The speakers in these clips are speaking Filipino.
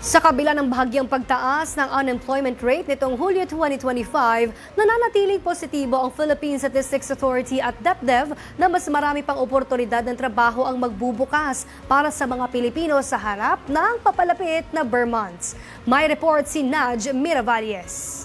Sa kabila ng bahagyang pagtaas ng unemployment rate nitong Hulyo 2025, nananatiling positibo ang Philippine Statistics Authority at DepDev na mas marami pang oportunidad ng trabaho ang magbubukas para sa mga Pilipino sa harap ng papalapit na Burr months. May report si Naj Miravalles.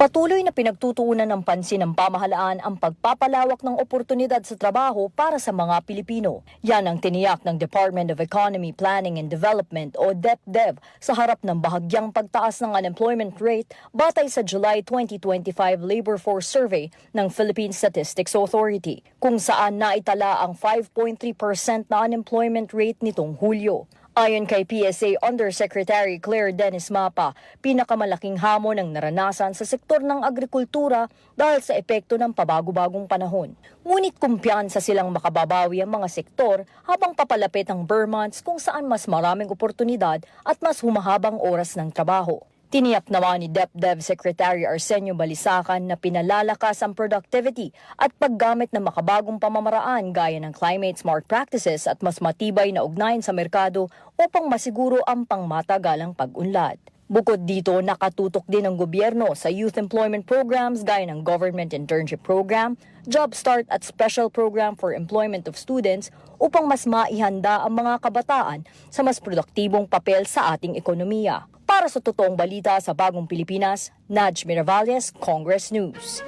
Patuloy na pinagtutuunan ng pansin ng pamahalaan ang pagpapalawak ng oportunidad sa trabaho para sa mga Pilipino. Yan ang tiniyak ng Department of Economy, Planning and Development o DepDev sa harap ng bahagyang pagtaas ng unemployment rate batay sa July 2025 Labor Force Survey ng Philippine Statistics Authority, kung saan naitala ang 5.3% na unemployment rate nitong Hulyo. Ayon kay PSA Undersecretary Claire Dennis Mapa, pinakamalaking hamon ang naranasan sa sektor ng agrikultura dahil sa epekto ng pabago-bagong panahon. Ngunit kumpiyansa silang makababawi ang mga sektor habang papalapit ang Burr months kung saan mas maraming oportunidad at mas humahabang oras ng trabaho. Tiniyak naman ni DepDev Secretary Arsenio Balisacan na pinalalakas ang productivity at paggamit ng makabagong pamamaraan gaya ng climate smart practices at mas matibay na ugnayan sa merkado upang masiguro ang pangmatagalang pag-unlad. Bukod dito, nakatutok din ang gobyerno sa youth employment programs gaya ng Government Internship Program, Job Start at Special Program for Employment of Students upang mas maihanda ang mga kabataan sa mas produktibong papel sa ating ekonomiya. Para sa totoong balita sa Bagong Pilipinas, Naj Miravalles, Congress News.